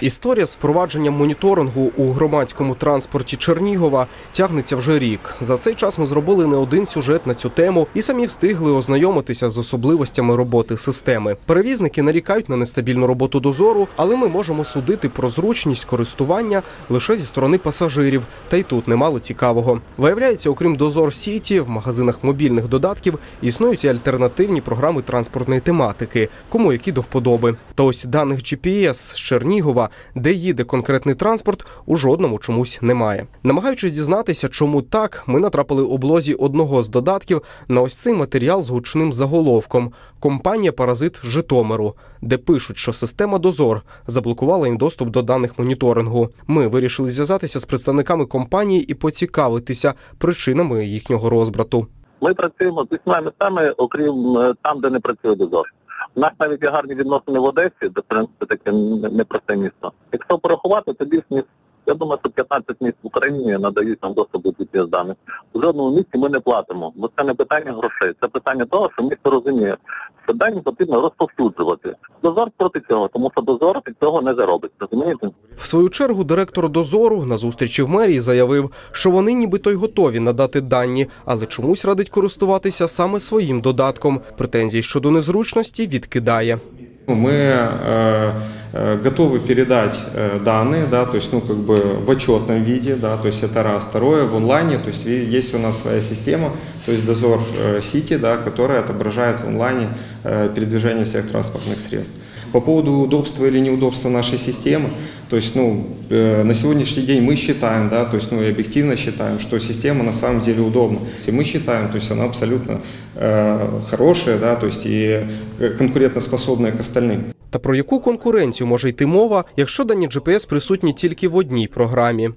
Історія з впровадженням моніторингу у громадському транспорті Чернігова тягнеться вже рік. За цей час ми зробили не один сюжет на цю тему і самі встигли ознайомитися з особливостями роботи системи. Перевізники нарікають на нестабільну роботу дозору, але ми можемо судити про зручність користування лише зі сторони пасажирів. Та й тут немало цікавого. Виявляється, окрім дозор Сіті, в магазинах мобільних додатків існують і альтернативні програми транспортної тематики, кому які до вподоби. Та ось даних GPS з Чернігова де їде конкретний транспорт, у жодному чомусь немає. Намагаючись дізнатися, чому так, ми натрапили у блозі одного з додатків на ось цей матеріал з гучним заголовком Компанія Паразит Житомиру, де пишуть, що система Дозор заблокувала їм доступ до даних моніторингу. Ми вирішили зв'язатися з представниками компанії і поцікавитися причинами їхнього розбрату. Ми працюємо з усіма містами, окрім е, там, де не працює дозор. У нас навіть є гарні відносини в Одесі, де в принципі таке непросте місто. Якщо порахувати, то більш ніж я думаю, що 15 міст в Україні надають нам доступ до GPS даних. В жодному місті ми не платимо, бо це не питання грошей, це питання того, що місто розуміє, що дані потрібно розповсюджувати. Дозор проти цього, тому що дозор від цього не заробить. Розумієте? В свою чергу директор дозору на зустрічі в мерії заявив, що вони нібито й готові надати дані, але чомусь радить користуватися саме своїм додатком. Претензій щодо незручності відкидає. Мы э, э, готовы передать э, данные, да, то есть, ну, как бы в отчетном виде, да, то есть это раз. Второе, в онлайне, то есть есть у нас своя система, то есть дозор э, сети, да, которая отображает в онлайне э, передвижение всех транспортных средств. По поводу удобства или неудобства нашей системы, то есть, ну, э, на сегодняшний день мы считаем, да, то есть, ну, и объективно считаем, что система на самом деле удобна. И мы считаем, то есть, она абсолютно э, хорошая, да, то есть, и э, конкурентоспособная к остальным. Та про яку конкуренцію може йти мова, якщо дані GPS присутні тільки в одній програмі?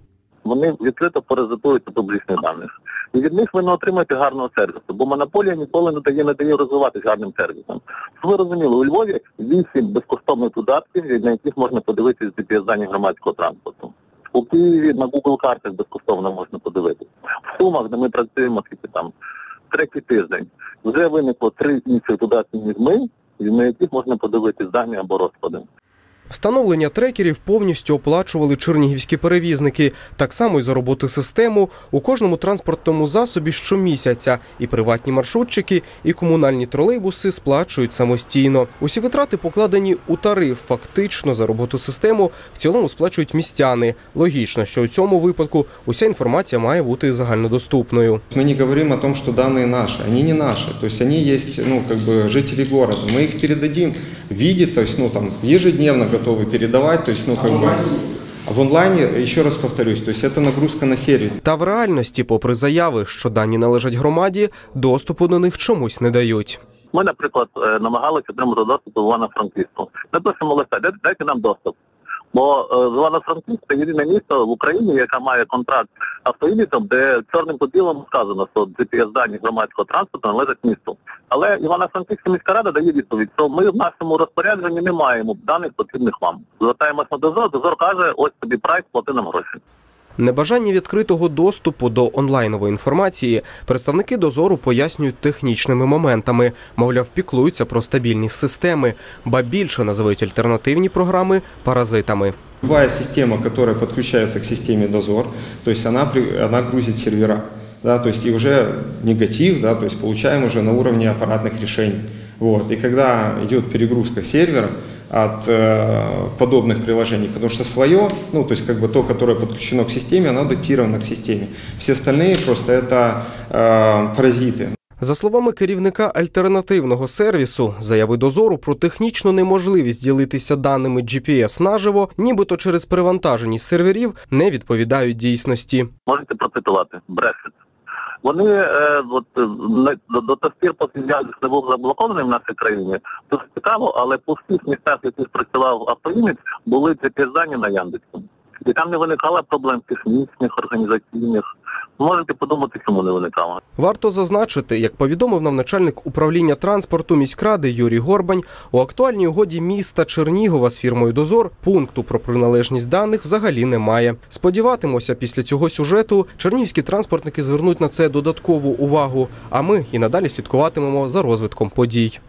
Вони відкрито паразитують на публічних даних. І від них ви не отримаєте гарного сервісу, бо монополія ніколи не дає не дає розвиватися гарним сервісом. Ви розуміли, у Львові вісім безкоштовних додатків, на яких можна подивитися GPS дані громадського транспорту. У Києві на Google картах безкоштовно можна подивитися. В Сумах, де ми працюємо скільки там третій тиждень, вже виникло три інших додатки, ніж ми, на яких можна подивитись дані або розклади. Встановлення трекерів повністю оплачували чернігівські перевізники, так само і за роботи систему у кожному транспортному засобі щомісяця. І приватні маршрутчики, і комунальні тролейбуси сплачують самостійно. Усі витрати покладені у тариф. Фактично за роботу систему в цілому сплачують містяни. Логічно, що у цьому випадку уся інформація має бути загальнодоступною. Мы не говорим о том, что данные наши, они не наши, то есть они есть, ну, как бы жители города. Мы их передадим в виде, то есть, ну, там, ежедневно готовы передавать, то есть, ну, как бы... А в онлайне, еще раз повторюсь, то есть это нагрузка на сервис. Та в реальності, попри заяви, що дані належать громаді, доступу до них чомусь не дають. Ми, наприклад, е, намагалися отримати доступ до Івано-Франківську. Напишемо листа, «Дайте- дайте нам доступ. Бо е, з Івано-Франківськ єдине місто в Україні, яке має контракт автоїлітом, де чорним по білому сказано, що GPS дані громадського транспорту належать місту. Але Івано-Франківська міська рада дає відповідь, що ми в нашому розпорядженні не маємо даних потрібних вам. Звертаємось на дозор, дозор каже, ось тобі прайс, плати нам гроші. Небажання відкритого доступу до онлайнової інформації представники дозору пояснюють технічними моментами, мовляв, піклуються про стабільність системи, ба більше називають альтернативні програми паразитами. Любая система, которая подключается к системе дозор, то есть она, она грузит сервера. Да, то есть и уже негатив, да, то есть получаем уже на уровне аппаратных решений. Вот. И когда идет перегрузка сервера от э, подобных приложений, потому что свое, ну то есть как бы то, которое подключено к системе, оно адаптировано к системе. Все остальные просто это э, паразиты. За словами керівника альтернативного сервісу, заяви дозору про технічну неможливість ділитися даними GPS наживо, нібито через перевантаженість серверів, не відповідають дійсності. можете процитувати Брексит. Вони е, от, е, не- до, до тих пір, поки я не був заблокований в нашій країні, дуже цікаво, але по всіх містах, які спрацював працював автоімідж, були ці дані на Яндексі. І там не виникало проблем технічних, організаційних. Можете подумати, чому не виникало. Варто зазначити, як повідомив нам начальник управління транспорту міськради Юрій Горбань, у актуальній угоді міста Чернігова з фірмою Дозор пункту про приналежність даних взагалі немає. Сподіватимося, після цього сюжету чернігівські транспортники звернуть на це додаткову увагу. А ми і надалі слідкуватимемо за розвитком подій.